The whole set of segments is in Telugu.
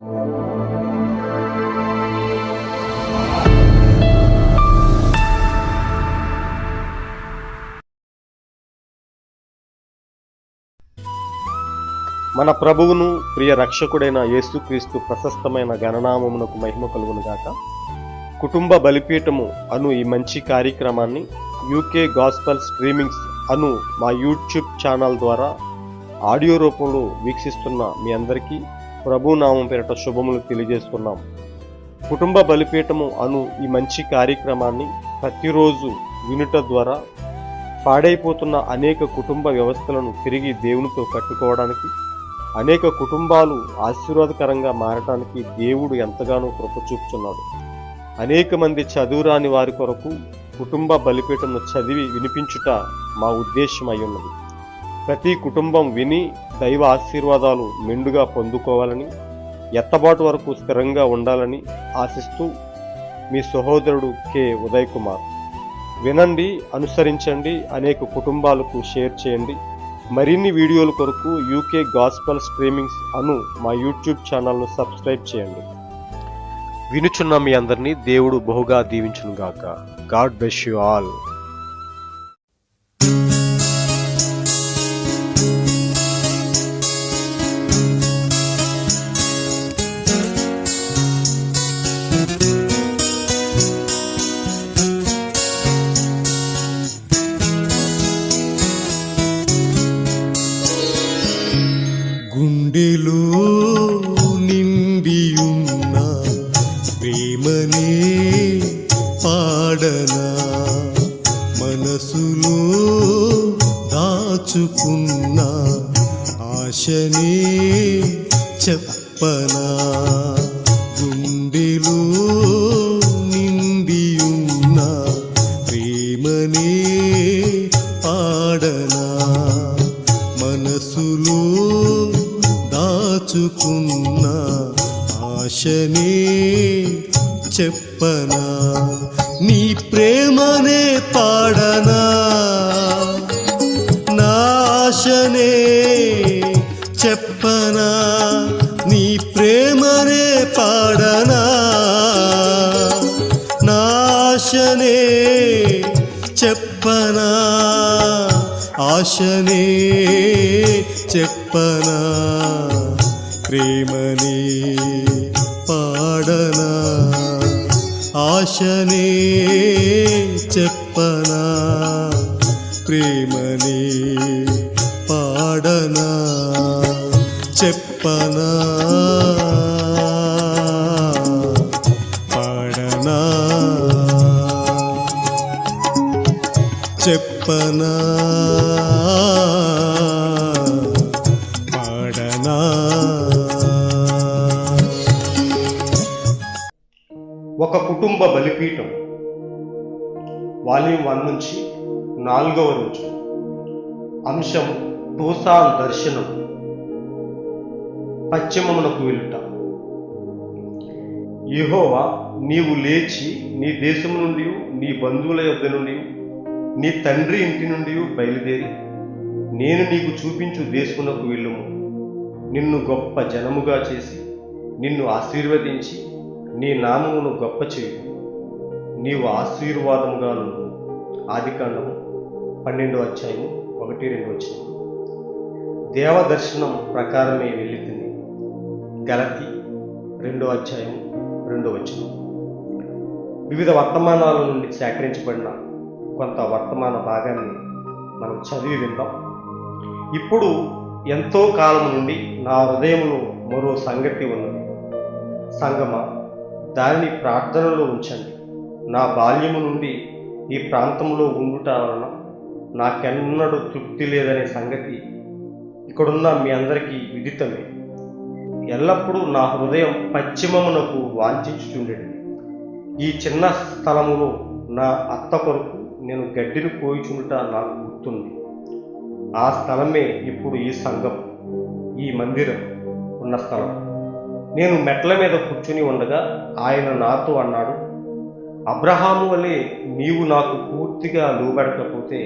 మన ప్రభువును ప్రియ రక్షకుడైన యేసుక్రీస్తు ప్రశస్తమైన గణనామమునకు మహిమ కలుగునుగాక కుటుంబ బలిపీఠము అను ఈ మంచి కార్యక్రమాన్ని యూకే గాస్పల్ స్ట్రీమింగ్స్ అను మా యూట్యూబ్ ఛానల్ ద్వారా ఆడియో రూపంలో వీక్షిస్తున్న మీ అందరికీ ప్రభు నామం పేరట శుభములు తెలియజేస్తున్నాం. కుటుంబ బలిపీఠము అను ఈ మంచి కార్యక్రమాన్ని ప్రతిరోజు వినుట ద్వారా పాడైపోతున్న అనేక కుటుంబ వ్యవస్థలను తిరిగి దేవునితో కట్టుకోవడానికి అనేక కుటుంబాలు ఆశీర్వాదకరంగా మారటానికి దేవుడు ఎంతగానో కృప చూపుతున్నాడు అనేక మంది చదువురాని వారి కొరకు కుటుంబ బలిపీఠను చదివి వినిపించుట మా ఉద్దేశం అయి ఉన్నది ప్రతి కుటుంబం విని దైవ ఆశీర్వాదాలు మెండుగా పొందుకోవాలని ఎత్తబాటు వరకు స్థిరంగా ఉండాలని ఆశిస్తూ మీ సహోదరుడు కె. ఉదయ్ కుమార్ వినండి అనుసరించండి అనేక కుటుంబాలకు షేర్ చేయండి. మరిన్ని వీడియోల కొరకు యూకే గాస్పల్ స్ట్రీమింగ్స్ అను మా యూట్యూబ్ ఛానల్ను సబ్స్క్రైబ్ చేయండి. వినుచున్న మీ అందరినీ దేవుడు బహుగా దీవించునుగాక. God bless you all. ఆశనే చెప్పనా? నీ ప్రేమనే పాడనా? నాశనే చెప్పనా? నీ ప్రేమనే పాడనా? నాశనే చెప్పనా? ఆశనే చెప్పనా? ప్రేమని పాడనా? ఆశనే చెప్పనా? ప్రేమని పాడనా? చెప్పనా? పాడనా? చెప్పనా? ఒక కుటుంబ బలిపీఠం. వాల్యూమ్ వన్ నుంచి నాలుగవ రోజు. అంశం తోసాన్ దర్శనం. పశ్చిమమునకు వెళ్ళుట. యహోవా నీవు లేచి నీ దేశము నుండి నీ బంధువుల యొద్ద నుండి నీ తండ్రి ఇంటి నుండి బయలుదేరి నేను నీకు చూపించు దేశమునకు వెళ్ళుము. నిన్ను గొప్ప జనముగా చేసి నిన్ను ఆశీర్వదించి నీ నామమును గొప్ప చేయు. నీవు ఆశీర్వాదముగా నుండు. ఆదికాండము పన్నెండో అధ్యాయము ఒకటి రెండు వచ్చిన దేవదర్శనం ప్రకారమే వెళ్ళి గలతి రెండో అధ్యాయం రెండో వచ్చిన వివిధ వర్తమానాల నుండి సేకరించబడిన కొంత వర్తమాన భాగాన్ని మనం చదివి విందాం. ఇప్పుడు ఎంతో కాలం నుండి నా హృదయంలో మరో సంగతి ఉన్నది. సంగమ? దానిని ప్రార్థనలో ఉంచండి. నా బాల్యము నుండి ఈ ప్రాంతంలో ఉండుట వలన నాకెన్నడూ తృప్తి లేదనే సంగతి ఇక్కడున్న మీ అందరికీ విదితమే. ఎల్లప్పుడూ నా హృదయం పశ్చిమమునకు వాంఛించుచుండేది ఈ చిన్న స్థలములో నా అత్త కొరకు నేను గడ్డిని కోయిచుండుట నాకు గుర్తుంది. ఆ స్థలమే ఇప్పుడు ఈ సంఘం ఈ మందిరం ఉన్న స్థలం. నేను మెట్ల మీద కూర్చుని ఉండగా ఆయన నాతో అన్నాడు అబ్రహాము వలె నీవు నాకు పూర్తిగా లోబడకపోతే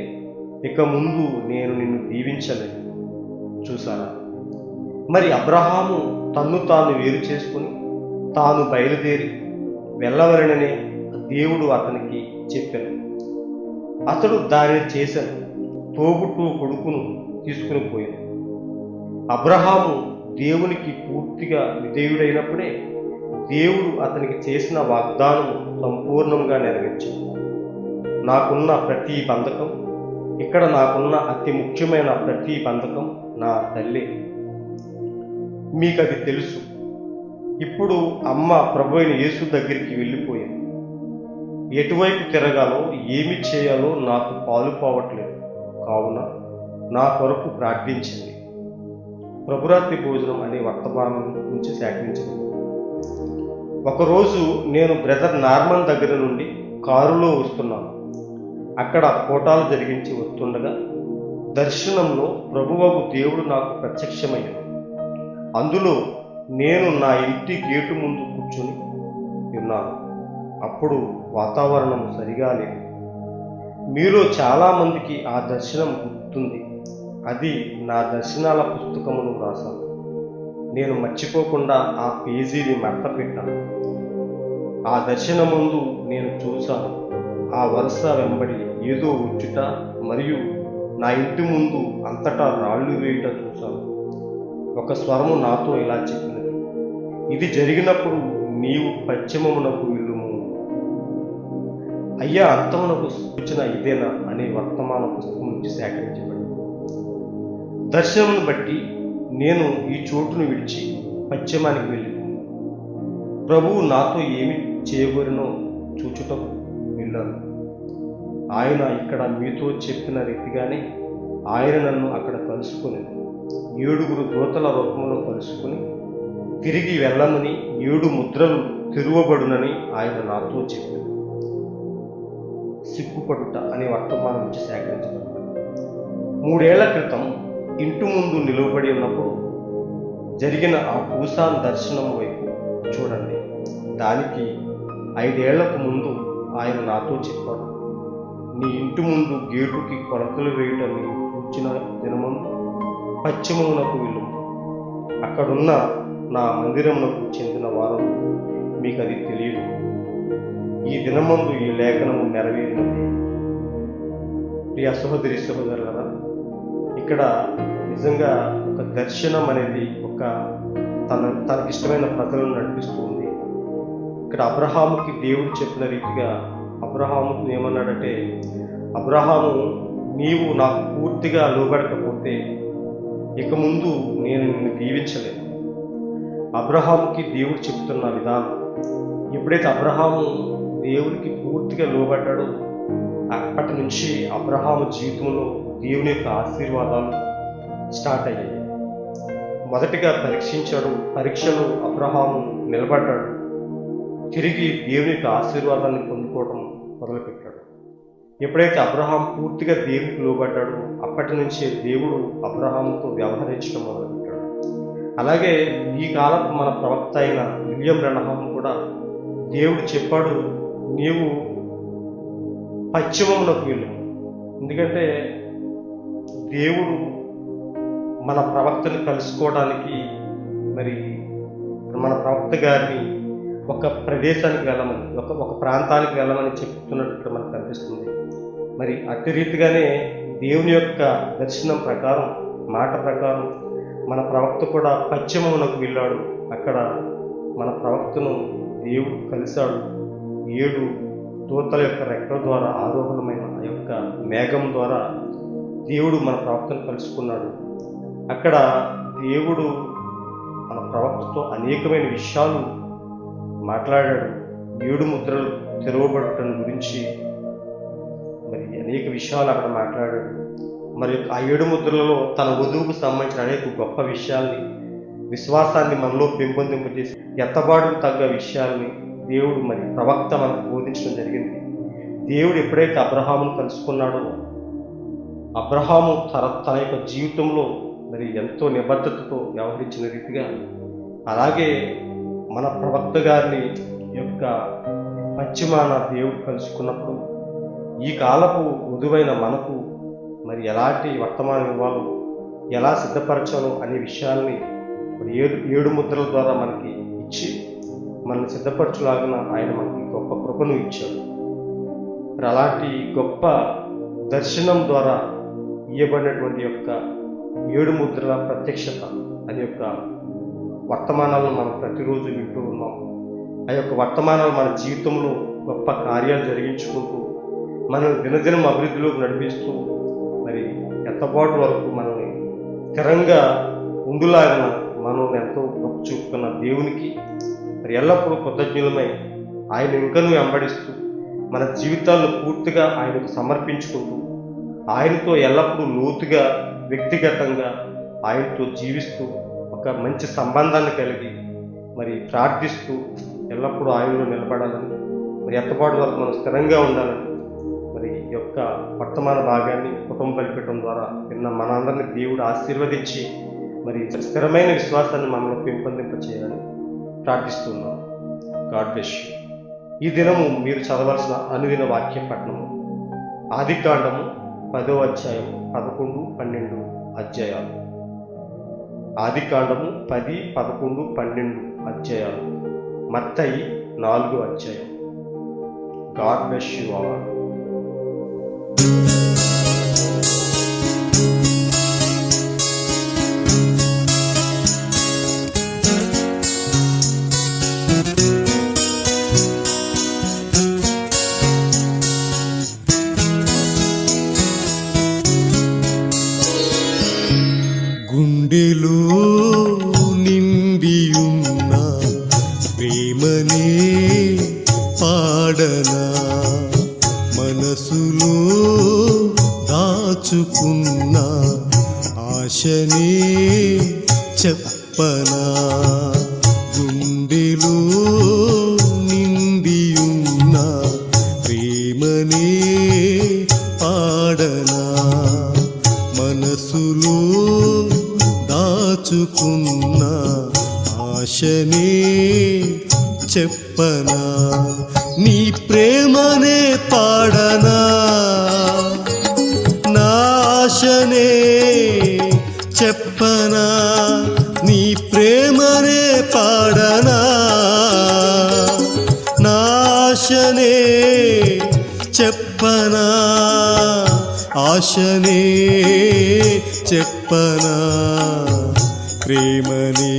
ఇక ముందు నేను నిన్ను దీవించలేను. చూసారా మరి అబ్రహాము తన్ను తాను వేరు చేసుకుని తాను బయలుదేరి వెళ్ళవలనని దేవుడు అతనికి చెప్పాను అతడు దానిని చేశాను తోబుట్టు కొడుకును తీసుకుని పోయాను అబ్రహాము దేవునికి పూర్తిగా విధేయుడైనప్పుడే దేవుడు అతనికి చేసిన వాగ్దానం సంపూర్ణంగా నెరవేర్చింది. నాకున్న ప్రతి బంధకం ఇక్కడ నాకున్న అతి ముఖ్యమైన ప్రతి బంధకం నా తల్లి. మీకు అది తెలుసు. ఇప్పుడు అమ్మ ప్రభు అయిన యేసు దగ్గరికి వెళ్ళిపోయింది ఎటువైపు తిరగాలో ఏమి చేయాలో నాకు పాలుపోవట్లేదు కావున నా కొరకు ప్రార్థించింది ప్రభురాత్రి భోజనం అనే వర్తమానం నుంచి సేకరించింది ఒకరోజు నేను బ్రదర్ నార్మన్ దగ్గర నుండి కారులో వస్తున్నాను. అక్కడ కోటాలు జరిగించి వస్తుండగా దర్శనంలో ప్రభువకు దేవుడు నాకు ప్రత్యక్షమయ్యాడు. అందులో నేను నా ఇంటి గేటు ముందు కూర్చుని ఉన్నాను. అప్పుడు వాతావరణం సరిగా లేదు. మీలో చాలామందికి ఆ దర్శనం గుర్తుంది. అది నా దర్శనాల పుస్తకమును వ్రాసాను నేను మర్చిపోకుండా ఆ పేజీని మడత పెట్టాను ఆ దర్శన ముందు నేను చూశాను ఆ వరుస వెంబడి ఏదో ఉంచుట మరియు నా ఇంటి ముందు అంతటా రాళ్ళు వేయుట చూశాను. ఒక స్వరము నాతో ఇలా చెప్పినది ఇది జరిగినప్పుడు నీవు పశ్చిమమునకు వెళ్ళుము. అయ్యా అంతమునకు సూచన ఇదేనా? అనే వర్తమాన పుస్తకం నుంచి సేకరించబడింది. దర్శనమును బట్టి నేను ఈ చోటును విడిచి పశ్చిమానికి వెళ్ళి ప్రభువు నాతో ఏమి చేయగోరినో చూచుటకు వెళ్ళాను. ఆయన ఇక్కడ మీతో చెప్పిన రీతిగానే ఆయన నన్ను అక్కడ కలుసుకుని ఏడుగురు దూతల రూపంలో కలుసుకుని తిరిగి వెళ్ళమని ఏడు ముద్రలు తిరువబడునని ఆయన నాతో చెప్పారు సిగ్గుపడుట అనే వర్తమానం నుంచి సేకరించబడింది మూడేళ్ళ క్రితం ఇంటి ముందు నిలువబడి ఉన్నప్పుడు జరిగిన ఆ పూసాన్ దర్శనం వైపు చూడండి. దానికి ఐదేళ్ళకు ముందు ఆయన నాతో చెప్పాడు. నీ ఇంటి ముందు గేటుకి కొలతలు వేయటం నీవు చూచిన దినమందు పశ్చిమమునకు వెళ్ళు. అక్కడున్న నా మందిరమునకు చెందిన వారు మీకు అది తెలియదు. ఈ దినమందు ఈ లేఖనము నెరవేరినది. ప్రియ సహోదరి సహోదరులరా ఇక్కడ నిజంగా ఒక దర్శనం అనేది ఒక తన తనకిష్టమైన ప్రజలను నడిపిస్తూ ఉంది ఇక్కడ అబ్రహాముకి దేవుడు చెప్పిన రీతిగా అబ్రహాముకు ఏమన్నాడంటే అబ్రహాము నీవు నాకు పూర్తిగా లోబడకపోతే ఇక ముందు నేను నిన్ను దీవించలేను. అబ్రహాముకి దేవుడు చెప్తున్న విధానం ఎప్పుడైతే అబ్రహాము దేవుడికి పూర్తిగా లోబడ్డాడో అప్పటి నుంచి అబ్రహాము జీవితంలో దేవుని యొక్క ఆశీర్వాదాలు స్టార్ట్ అయ్యాయి. మొదటిగా పరీక్షించాడు పరీక్షలో అబ్రహాము నిలబడ్డాడు. తిరిగి దేవుని యొక్క ఆశీర్వాదాన్ని పొందుకోవడం మొదలుపెట్టాడు. ఎప్పుడైతే అబ్రహాం పూర్తిగా దేవునికి లోబడ్డాడో అప్పటి నుంచే దేవుడు అబ్రహాంతో వ్యవహరించడం మొదలుపెట్టాడు. అలాగే ఈ కాలపు మన ప్రవక్త అయిన విలియం రెనహాం కూడా దేవుడు చెప్పాడు నీవు పశ్చిమమునకు వెళ్ళు. ఎందుకంటే దేవుడు మన ప్రవక్తను కలుసుకోవడానికి మరి మన ప్రవక్త గారిని ఒక ప్రదేశానికి వెళ్ళమని ఒక ఒక ప్రాంతానికి వెళ్ళమని చెప్తున్నట్టు ఇక్కడ మనకు కనిపిస్తుంది. మరి అట్టి రీతిగానే దేవుని యొక్క దర్శనం ప్రకారం మాట ప్రకారం మన ప్రవక్త కూడా పశ్చిమమునకు వెళ్ళాడు. అక్కడ మన ప్రవక్తను దేవుడు కలిశాడు. ఏడు దూతల యొక్క రెక్కల ద్వారా ఆరోహణమైన ఆ యొక్క మేఘం ద్వారా దేవుడు మన ప్రవక్తను కలుసుకున్నాడు. అక్కడ దేవుడు మన ప్రవక్తతో అనేకమైన విషయాలు మాట్లాడాడు. ఏడు ముద్రలు తెరవబడటం గురించి మరి అనేక విషయాలు అక్కడ మాట్లాడాడు. మరి ఆ ఏడు ముద్రలలో తన వధువుకు సంబంధించిన అనేక గొప్ప విషయాల్ని విశ్వాసాన్ని మనలో పెంపొందింపజేసి ఎత్తబాటుకు తగ్గ విషయాల్ని దేవుడు మరి ప్రవక్త మనకు బోధించడం జరిగింది. దేవుడు ఎప్పుడైతే అబ్రహామును కలుసుకున్నాడో అబ్రహాము తన తన యొక్క జీవితంలో మరి ఎంతో నిబద్ధతతో వ్యవహరించిన రీతిగా అలాగే మన ప్రవక్త గారిని యొక్క పశ్చిమాన దేవుడు కలుసుకున్నప్పుడు ఈ కాలపు మృదువైన మనకు మరి ఎలాంటి వర్తమానం ఇవ్వాలో ఎలా సిద్ధపరచాలో అనే విషయాల్ని మరి ఏడు ఏడు ముద్రల ద్వారా మనకి ఇచ్చి మనల్ని సిద్ధపరచులాగిన ఆయన మనకి గొప్ప కృపను ఇచ్చాడు. మరి అలాంటి గొప్ప దర్శనం ద్వారా ఇవ్వబడినటువంటి యొక్క ఏడు ముద్రల ప్రత్యక్షత అనే యొక్క వర్తమానాలను మనం ప్రతిరోజు వింటూ ఉన్నాం. ఆ యొక్క వర్తమానాలు మన జీవితంలో గొప్ప కార్యాలు జరిగించుకుంటూ మనల్ని దినదినం అభివృద్ధిలోకి నడిపిస్తూ మరి ఎంతపాటు వరకు మనల్ని స్థిరంగా ఉండులాగిన మనల్ని ఎంతో గొప్ప చూపుతున్న దేవునికి మరి ఎల్లప్పుడూ కృతజ్ఞులమై ఆయన ఇంకను వెంబడిస్తూ మన జీవితాలను పూర్తిగా ఆయనకు సమర్పించుకుంటూ ఆయనతో ఎల్లప్పుడూ లోతుగా వ్యక్తిగతంగా ఆయనతో జీవిస్తూ ఒక మంచి సంబంధాన్ని కలిగి మరి ప్రార్థిస్తూ ఎల్లప్పుడూ ఆయనలో నిలబడాలని మరి ఎత్తపాటు వరకు మనం స్థిరంగా ఉండాలని మరి ఈ యొక్క వర్తమాన భాగాన్ని కుటుంబ బలిపెట్టడం ద్వారా విన్న మనందరినీ దేవుడు ఆశీర్వదించి మరి స్థిరమైన విశ్వాసాన్ని మనలో పెంపొందింప చేయాలని ప్రార్థిస్తున్నాం. గాడ్ బ్లెస్ ఈ దినము మీరు చదవాల్సిన అనుదిన వాక్య పట్టణము ఆది కాండము పదో అధ్యాయం పదకొండు పన్నెండు అధ్యాయాలు. ఆది కాండము పది పదకొండు పన్నెండు అధ్యాయాలు. మత్తయి నాలుగు అధ్యాయం. God bless you all. గుండెలో నిండియున్న ప్రేమనే పాడనా మనసులో దాచుకున్న ఆశనే చెప్పనా నీ ప్రేమనే పాడనా? నాశనే చెప్పనా? నీ ప్రేమనే పాడనా? నాశనే చెప్పనా? ఆశనే చెప్పనా? ప్రేమని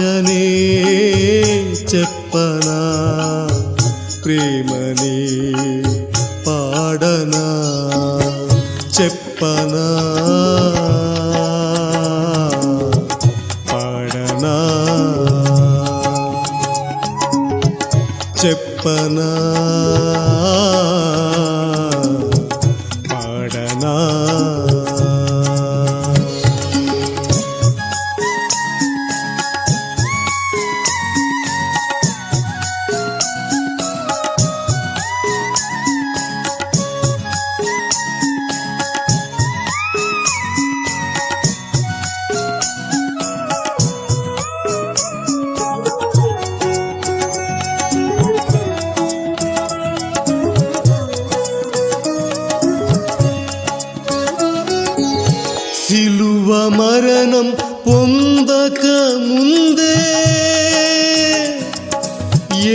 భాషనే చెప్పనా? ప్రేమని పాడనా? చెప్పనా? పాడనా? చెప్పనా? మరణం పొందక ముందే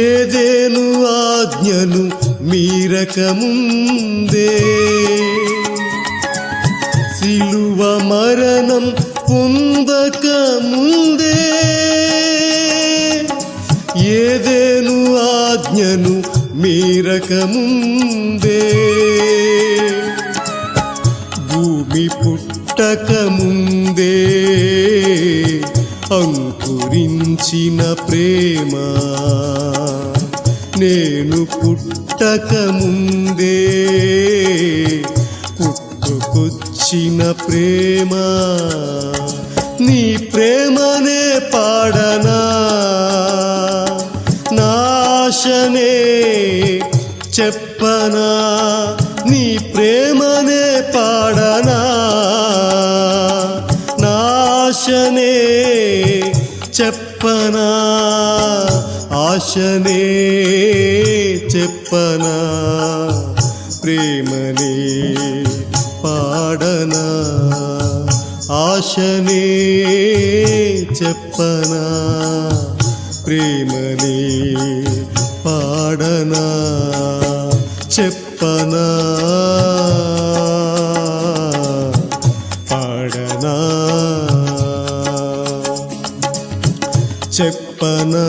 ఏదేను ఆజ్ఞను మీరక ముందే సిలువ మరణం పొందక ముందే ఏదేను ఆజ్ఞను మీరక ముందే భూమి పుట్టక ముందే అంకురించిన ప్రేమ నేను పుట్టక ముందే పుట్టుకొచ్చిన ప్రేమ నీ ప్రేమనే పాడనా? నాశనే చెప్పనా? నీ ప్రేమ ఆశనే చెప్పనా? ఆశనే చెప్పనా? ప్రేమనే పాడనా? ఆశనే చెప్పనా? ప్రేమనే పాడనా? చెప్పనా? చెప్పనా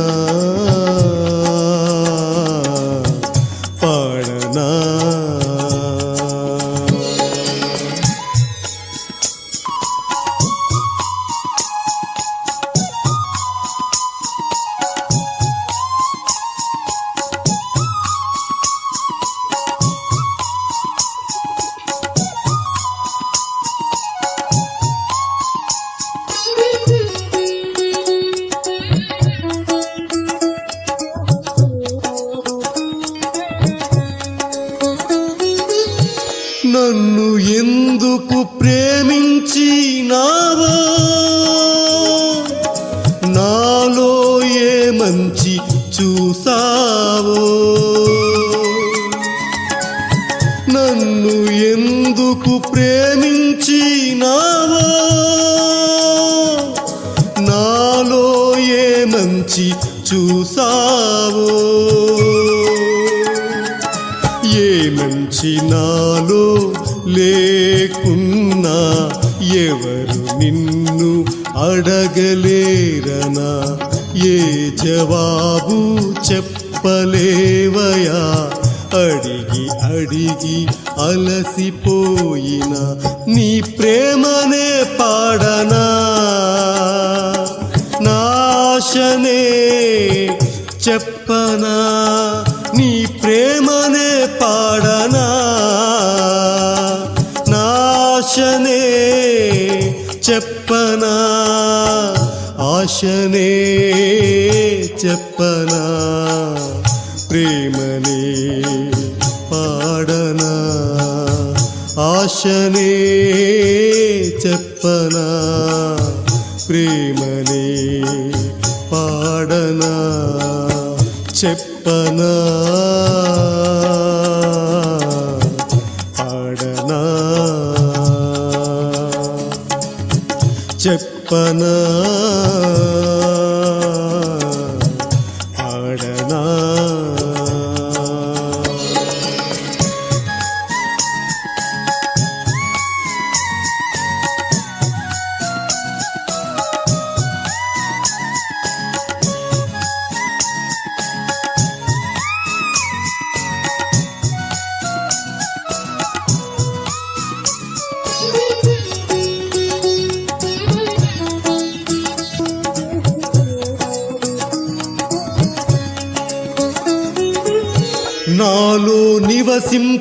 ఏ నాలో లేకున్నా ఎవరు నిన్ను అడగలేరనా? ఏ జవాబు చెప్పలేవయా? అడిగి అడిగి అలసిపోయిన నీ ప్రేమనే పాడనా? నాశనే చెప్పనా? నీ ప్రేమ పాడనా? నాశనే చెప్పనా? ఆశనే చెప్పనా? ప్రేమనే పాడనా? ఆశనే చెప్పనా? ప్రేమనే పాడనా? చెప్పనా? చెప్పనా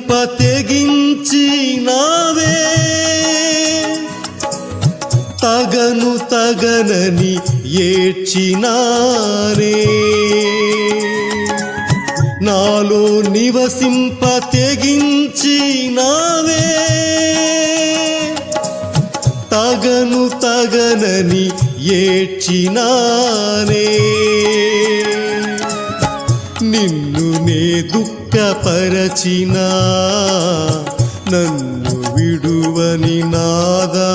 కృప తెగించినావే తగను తగనని ఏడ్చినానే నాలో నివసింప తెగించినావే తగను తగనని ఏడ్చినానే నిన్ను నే దుఃఖ దుఃఖపరచినా నన్ను విడువని నాదా.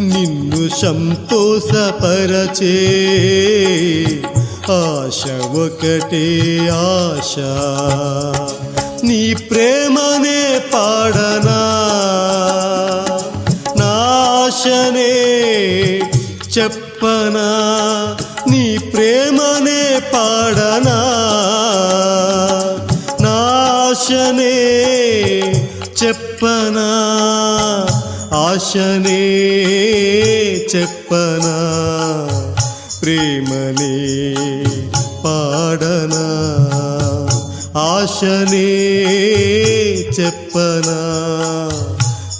నిన్ను సంతోషపరచే ఆశ ఒకటే ఆశ. నీ ప్రేమనే పాడనా నాశనే చెప్పనా ఆశనే చెప్పనా? ఆశనే చెప్పనా? ప్రేమనే పాడనా? ఆశనే చెప్పనా?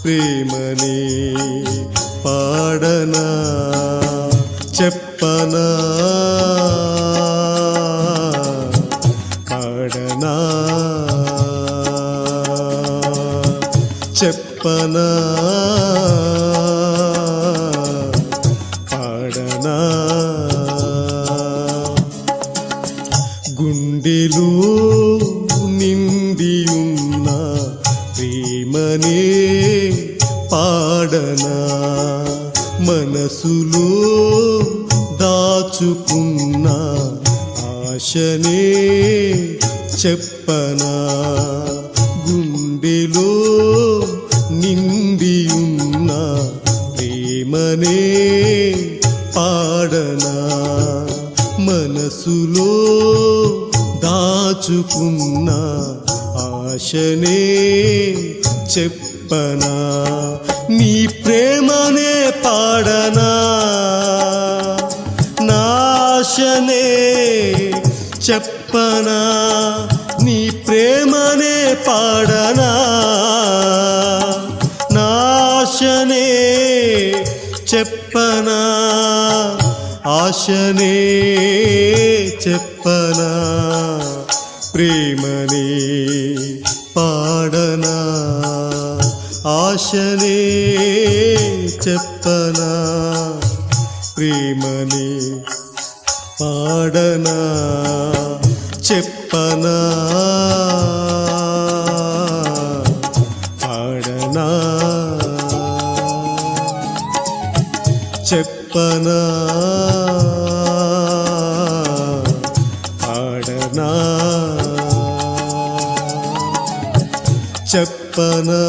ప్రేమనే పాడనా? చెప్పనా? చెప్పనా పాడనా. గుండెలో నిండి ఉన్న ప్రేమనే పాడనా. మనసులో దాచుకున్న ఆశనే చెప్ప ఆశనే చెప్పనా? నీ ప్రేమనే పాడనా? నాశనే చెప్పనా? నీ ప్రేమనే పాడనా? నాశనే చెప్పనా? ఆశనే చెప్పనా? ప్రేమనే ఆశనే చెప్పనా? ప్రేమని పాడనా? చెప్పనా? పాడనా? చెప్పనా? పాడనా? చెప్పనా?